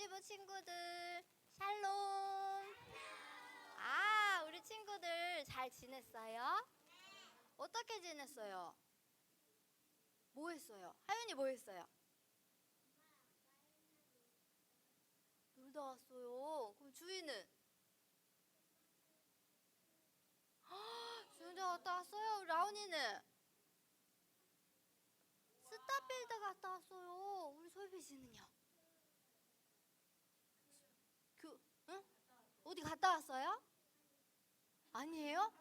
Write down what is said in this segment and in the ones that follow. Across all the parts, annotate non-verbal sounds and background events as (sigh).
유치부 친구들 샬롬. 아, 우리 친구들 잘 지냈어요? 어떻게 지냈어요? 뭐 했어요? 하윤이 뭐 했어요? 놀다 왔어요. 그럼? 헉, 주희도 갔다 왔어요. 라온이는? 스타필드 갔다 왔어요. 우리 솔비 씨는요? 그, 응? 어디 갔다 왔어요? 아니에요?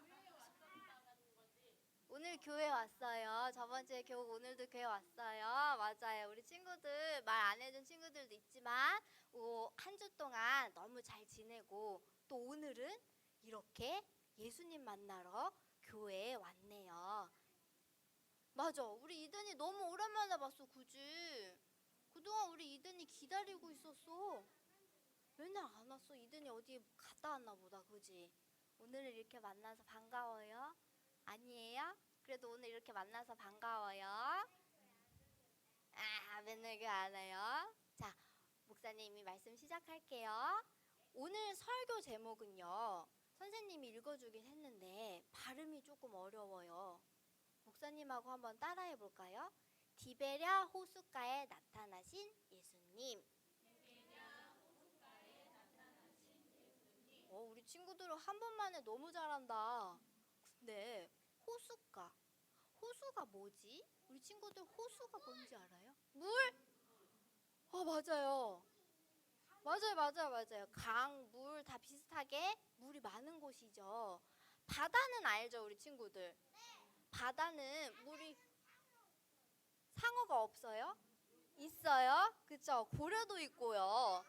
오늘 교회 왔어요. 저번 주에 교육 오늘도 교회 왔어요. 맞아요. 우리 친구들 말 안 해준 친구들도 있지만 한 주 동안 너무 잘 지내고 또 오늘은 이렇게 예수님 만나러 교회에 왔네요. 맞아. 우리 이든이 너무 오랜만에 봤어. 그지? 그동안 우리 이든이 기다리고 있었어. 맨날 안 왔어. 이든이 어디 갔다 왔나 보다. 그지? 오늘은 이렇게 만나서 반가워요. 아니에요? 그래도 오늘 이렇게 만나서 반가워요. 아, 맨날 그 안 해요. 자, 목사님이 말씀 시작할게요. 오늘 설교 제목은요. 선생님이 읽어주긴 했는데 발음이 조금 어려워요. 목사님하고 한번 따라해 볼까요? 디베랴 호숫가에 나타나신 예수님. 어, 우리 친구들은 한 번만에 너무 잘한다. 근데 호숫가. 호수가 뭐지? 우리 친구들 호수가 뭔지 알아요? 물? 어, 맞아요. 맞아요, 맞아요, 맞아요. 강, 물 다 비슷하게 물이 많은 곳이죠. 바다는 알죠, 우리 친구들? 바다는 물이 상어가 없어요? 있어요? 그쵸? 고래도 있고요.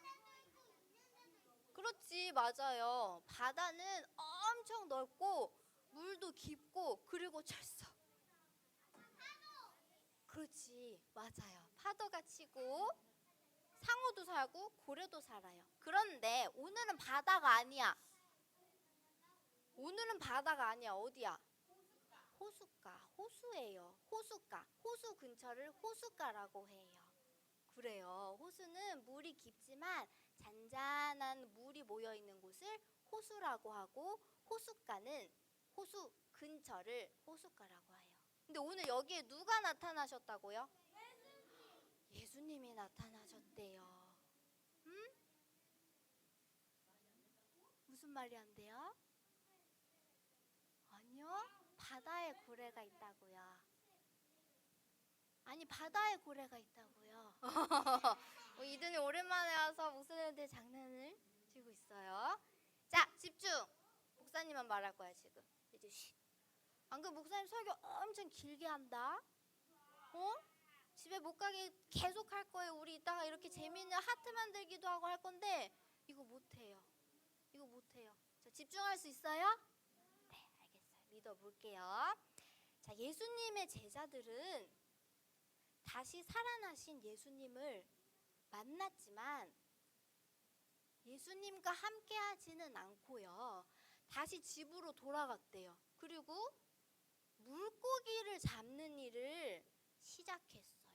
그렇지, 맞아요. 바다는 엄청 넓고 물도 깊고 그리고 철석. 그렇지, 맞아요. 파도가 치고 상어도 살고 고래도 살아요. 그런데 오늘은 바다가 아니야. 오늘은 바다가 아니야. 어디야? 호숫가, 호수예요. 호숫가, 호수 근처를 호숫가라고 해요. 그래요. 호수는 물이 깊지만 잔잔한 물이 모여 있는 곳을 호수라고 하고 호숫가는 호수 근처를 호숫가라고 해요. 근데 오늘 여기에 누가 나타나셨다고요? 예수님 이 나타나셨대요. 음? 무슨 말이 안 돼요? 아니요. 바다에 고래가 있다고요. 아니 바다에 고래가 있다고요. (laughs) 어, 이든이 오랜만에 와서 목사님한테 장난을 치고 있어요. 자 집중. 목사님만 말할 거야 지금. 이제 쉿. 안 그럼 목사님 설교 엄청 길게 한다. 어? 집에 못 가게 계속 할 거예요. 우리 이따가 이렇게 재미있는 하트 만들기도 하고 할 건데 이거 못 해요. 이거 못 해요. 자 집중할 수 있어요? 네, 알겠어요. 믿어 볼게요. 자, 예수님의 제자들은 다시 살아나신 예수님을 만났지만 예수님과 함께 하지는 않고요. 다시 집으로 돌아갔대요. 그리고 물고기를 잡는 일을 시작했어요.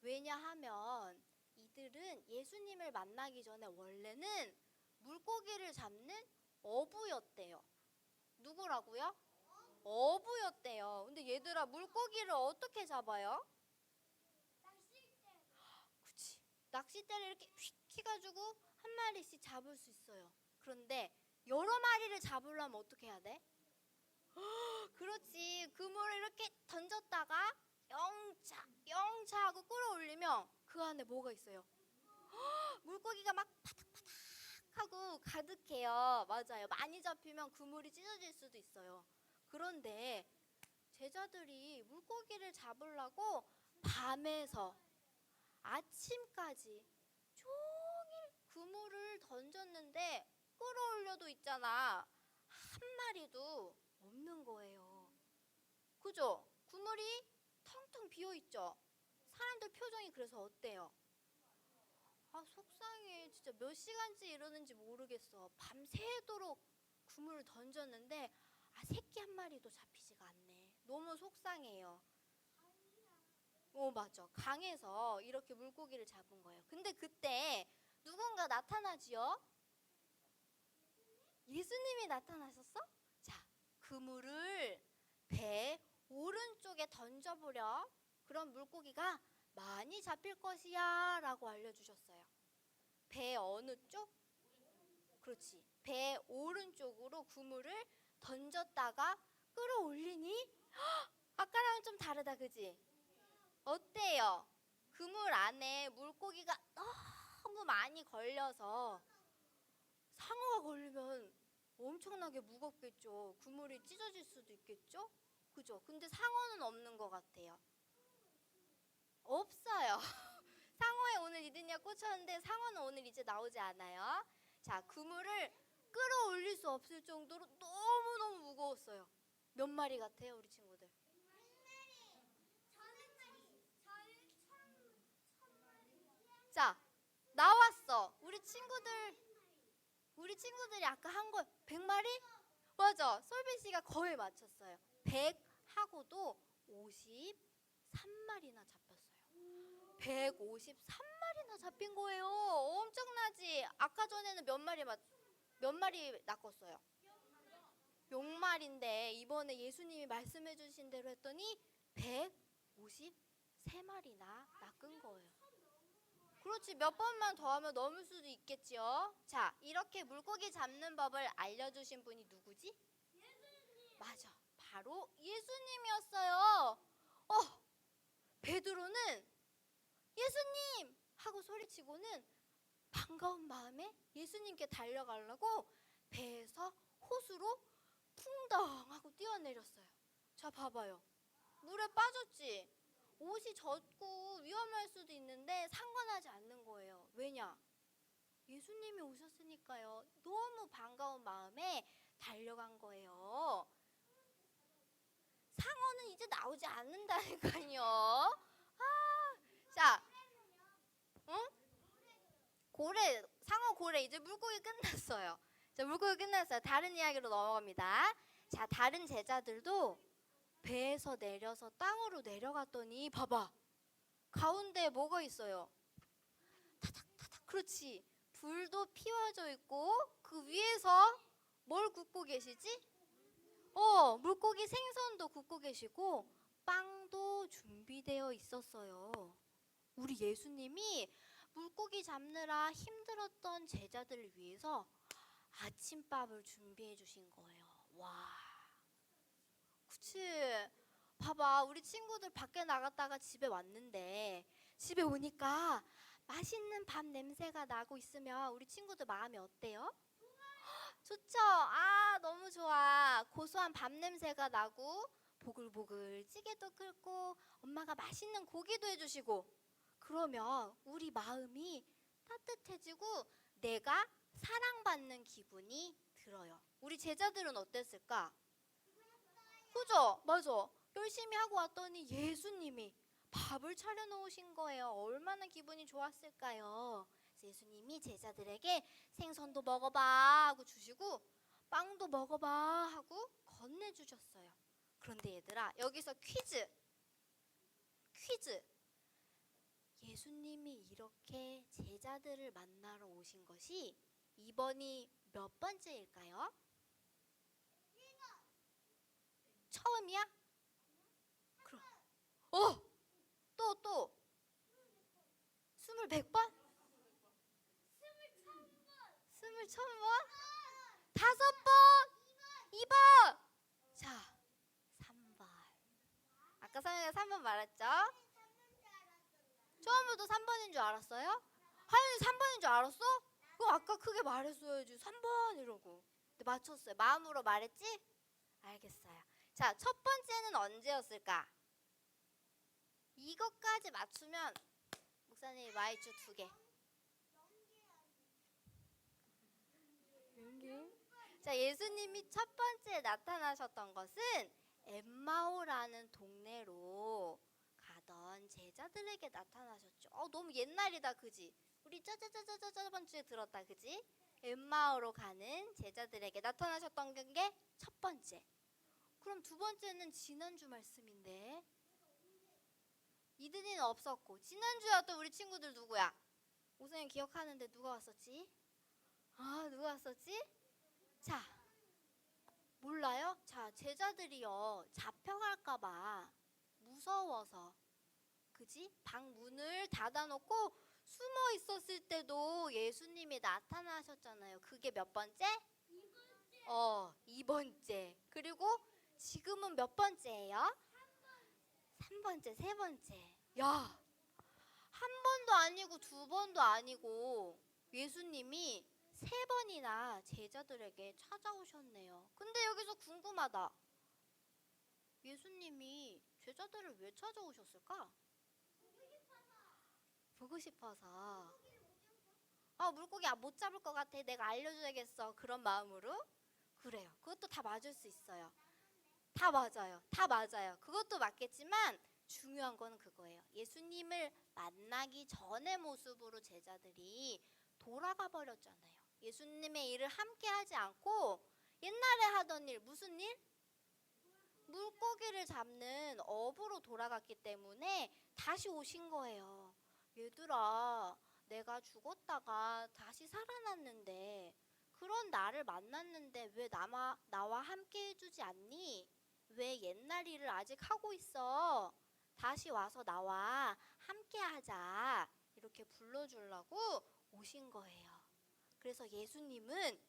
왜냐하면 이들은 예수님을 만나기 전에 원래는 물고기를 잡는 어부였대요. 누구라고요? 어부였대요. 근데 얘들아 물고기를 어떻게 잡아요? 그치. 낚싯대를 이렇게 휙 해가지고 한 마리씩 잡을 수 있어요. 그런데 여러 마리를 잡으려면 어떻게 해야 돼? (gasps) 그렇지. 그물을 이렇게 던졌다가 영차, 영차 하고 끌어올리면 그 안에 뭐가 있어요? (gasps) 물고기가 막 파닥파닥 하고 가득해요. 맞아요. 많이 잡히면 그물이 찢어질 수도 있어요. 그런데 제자들이 물고기를 잡으려고 밤에서 아침까지 종일 그물을 던졌는데 끌어올려도 있잖아. 한 마리도 없는 거예요. 그죠? 그물이 텅텅 비어 있죠. 사람들 표정이 그래서 어때요? 아 속상해. 진짜 몇 시간째 이러는지 모르겠어. 밤새도록 그물을 던졌는데 아 새끼 한 마리도 잡히지가 않네. 너무 속상해요. 어 맞아. 강에서 이렇게 물고기를 잡은 거예요. 근데 그때 누군가 나타나지요? 예수님이 나타나셨어? 자, 그물을 배 오른쪽에 던져보렴. 그럼 물고기가 많이 잡힐 것이야 라고 알려주셨어요. 배 어느 쪽? 그렇지. 배 오른쪽으로 그물을 던졌다가 끌어올리니 헉! 아까랑 좀 다르다 그지? 어때요? 그물 안에 물고기가 너무 많이 걸려서 상어가 걸리면 엄청나게 무겁겠죠. 그물이 찢어질 수도 있겠죠? 그죠? 근데 상어는 없는 것 같아요. 없어요. (laughs) 상어에 오늘 이드니아 꽂혔는데 상어는 오늘 이제 나오지 않아요. 자, 그물을 끌어올릴 수 없을 정도로 너무너무 무거웠어요. 몇 마리 같아요, 우리 친구들? 자, 나왔어. 우리 친구들 우리 친구들이 아까 한 거 100마리? 맞아. 솔빈 씨가 거의 맞췄어요. 100 하고도 53마리나 잡혔어요. 153마리나 잡힌 거예요. 엄청나지? 아까 전에는 몇 마리 맞, 몇 마리 낚았어요? 6마리인데 이번에 예수님이 말씀해 주신 대로 했더니 153마리나 낚은 거예요. 그렇지 몇 번만 더 하면 넘을 수도 있겠지요. 자 이렇게 물고기 잡는 법을 알려주신 분이 누구지? 맞아 바로 예수님이었어요. 어 베드로는 예수님 하고 소리치고는 반가운 마음에 예수님께 달려가려고 배에서 호수로 풍덩 하고 뛰어내렸어요. 자 봐봐요 물에 빠졌지. 옷이 젖고 위험할 수도 있는데 상관하지 않는 거예요. 왜냐? 예수님이 오셨으니까요. 너무 반가운 마음에 달려간 거예요. 상어는 이제 나오지 않는다니까요. 아, 자, 응? 고래, 상어 고래 이제 물고기 끝났어요. 자, 물고기 끝났어요. 다른 이야기로 넘어갑니다. 자, 다른 제자들도 배에서 내려서 땅으로 내려갔더니 봐봐. 가운데 뭐가 있어요? 타닥 타닥. 그렇지. 불도 피워져 있고 그 위에서 뭘 굽고 계시지? 어 물고기 생선도 굽고 계시고 빵도 준비되어 있었어요. 우리 예수님이 물고기 잡느라 힘들었던 제자들을 위해서 아침밥을 준비해 주신 거예요. 와 그치. 봐봐, 우리 친구들 밖에 나갔다가 집에 왔는데 집에 오니까 맛있는 밥 냄새가 나고 있으면 우리 친구들 마음이 어때요? 좋죠. 아, 너무 좋아. 고소한 밥 냄새가 나고 보글보글 찌개도 끓고 엄마가 맛있는 고기도 해주시고 그러면 우리 마음이 따뜻해지고 내가 사랑받는 기분이 들어요. 우리 제자들은 어땠을까? 그죠? 맞아. 열심히 하고 왔더니 예수님이 밥을 차려 놓으신 거예요. 얼마나 기분이 좋았을까요? 예수님이 제자들에게 생선도 먹어봐 하고 주시고 빵도 먹어봐 하고 건네주셨어요. 그런데 얘들아 여기서 퀴즈. 퀴즈. 예수님이 이렇게 제자들을 만나러 오신 것이 이번이 몇 번째일까요? 처음이야? 그럼 어! 또 또! 스물 백 번? 스물 천 번? 다섯 번? 이 번! 자, 3번. 아까 선생님가 3번 말했죠? 처음부터 3번인 줄 알았어요? 하연이 3번인 줄 알았어? 그거 아까 크게 말했어야지. 3번 이러고. 근데 맞췄어요. 마음으로 말했지? 알겠어요. 자, 첫 번째는 언제였을까? 이것까지 맞추면 목사님 마이쮸 두 개. 자, 예수님이 첫 번째 나타나셨던 것은 엠마오라는 동네로 가던 제자들에게 나타나셨죠. 어, 너무 옛날이다, 그지? 우리 짜자자자자 저번 주에 들었다, 그지? 엠마오로 가는 제자들에게 나타나셨던 게 첫 번째. 그럼 두 번째는 지난주 말씀인데 이든이는 없었고 지난주였던 우리 친구들 누구야? 우선이 기억하는데 누가 왔었지? 아, 누가 왔었지? 자, 몰라요? 자, 제자들이요. 잡혀갈까봐 무서워서. 그지? 방 문을 닫아놓고 숨어 있었을 때도 예수님이 나타나셨잖아요. 그게 몇 번째? 어, 이 번째. 그리고 지금은 몇 번째예요? 3번째, 세 번째. 야, 한 번도 아니고 두 번도 아니고 예수님이 세 번이나 제자들에게 찾아오셨네요. 근데 여기서 궁금하다. 예수님이 제자들을 왜 찾아오셨을까? 보고 싶어서. 아, 물고기 아, 못 잡을 것 같아. 내가 알려줘야겠어. 그런 마음으로. 그래요. 그것도 다 맞을 수 있어요. 다 맞아요. 다 맞아요. 그것도 맞겠지만 중요한 거는 그거예요. 예수님을 만나기 전의 모습으로 제자들이 돌아가 버렸잖아요. 예수님의 일을 함께 하지 않고 옛날에 하던 일 무슨 일? 물고기를 잡는 업으로 돌아갔기 때문에 다시 오신 거예요. 얘들아, 내가 죽었다가 다시 살아났는데 그런 나를 만났는데 왜 나마, 나와 함께 해주지 않니? 왜 옛날 일을 아직 하고 있어? 다시 와서 나와 함께 하자. 이렇게 불러주려고 오신 거예요. 그래서 예수님은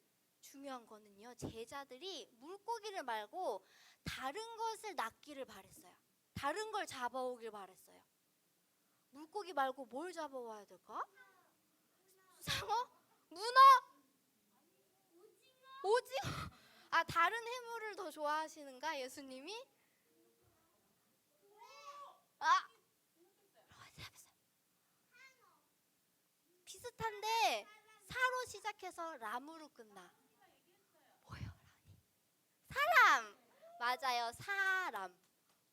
중요한 거는요, 제자들이 물고기를 말고 다른 것을 낚기를 바랬어요. 다른 걸 잡아오길 바랬어요. 물고기 말고 뭘 잡아와야 될까? 상어? 문어? 오징어? 아, 다른 해물을 더 좋아하시는가, 예수님이? 아! 비슷한데 사로 시작해서 람으로 끝나. 뭐요, 라니? 사람! 맞아요, 사람.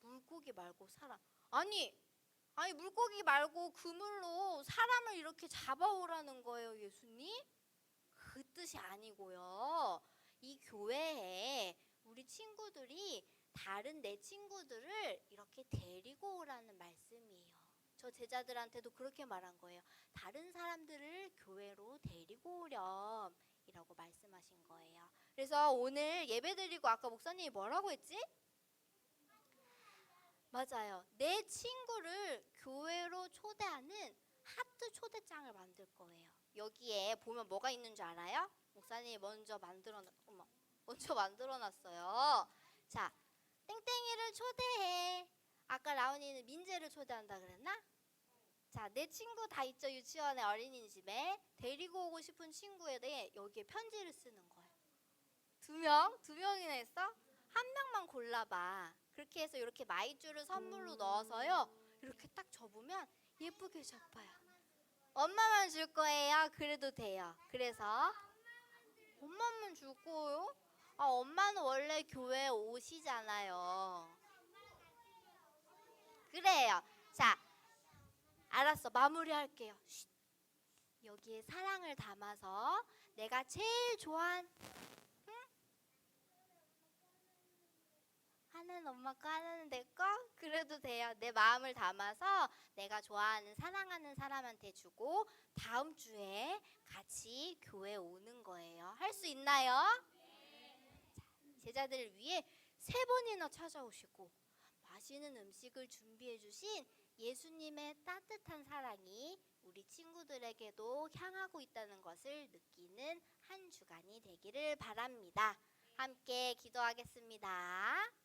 물고기 말고 사람. 아니, 아니 물고기 말고 그물로 사람을 이렇게 잡아오라는 거예요, 예수님? 그 뜻이 아니고요. 이 교회에 우리 친구들이 다른 내 친구들을 이렇게 데리고 오라는 말씀이에요. 저 제자들한테도 그렇게 말한 거예요. 다른 사람들을 교회로 데리고 오렴 이라고 말씀하신 거예요. 그래서 오늘 예배 드리고 아까 목사님이 뭐라고 했지? 맞아요. 내 친구를 교회로 초대하는 하트 초대장을 만들 거예요. 여기에 보면 뭐가 있는 줄 알아요? 목사님이 먼저 만들어 어머, 먼저 (laughs) 만들어 놨어요. 자, 땡땡이를 초대해. 아까 라온이는 민재를 초대한다 그랬나? 자, 내 친구 다 있죠. 유치원에 어린이집에 데리고 오고 싶은 친구에 대해 여기에 편지를 쓰는 거예요. 두 명, 두 명이나 했어? 한 명만 골라봐. 그렇게 해서 이렇게 마이쮸를 선물로 넣어서요. 이렇게 딱 접으면 예쁘게 접어요. 엄마만 줄 거예요. 그래도 돼요. 그래서 엄마만 줄 거요? 아, 엄마는 원래 교회 오시잖아요. 그래요. 자, 알았어. 마무리할게요. 쉿. 여기에 사랑을 담아서 내가 제일 좋아하 는 하나는 엄마 거, 하나는 내 거? 그래도 돼요. 내 마음을 담아서 내가 좋아하는, 사랑하는 사람한테 주고 다음 주에 같이 교회 오는 거예요. 할 수 있나요? 자, 제자들을 위해 세 번이나 찾아오시고 맛있는 음식을 준비해 주신 예수님의 따뜻한 사랑이 우리 친구들에게도 향하고 있다는 것을 느끼는 한 주간이 되기를 바랍니다. 함께 기도하겠습니다.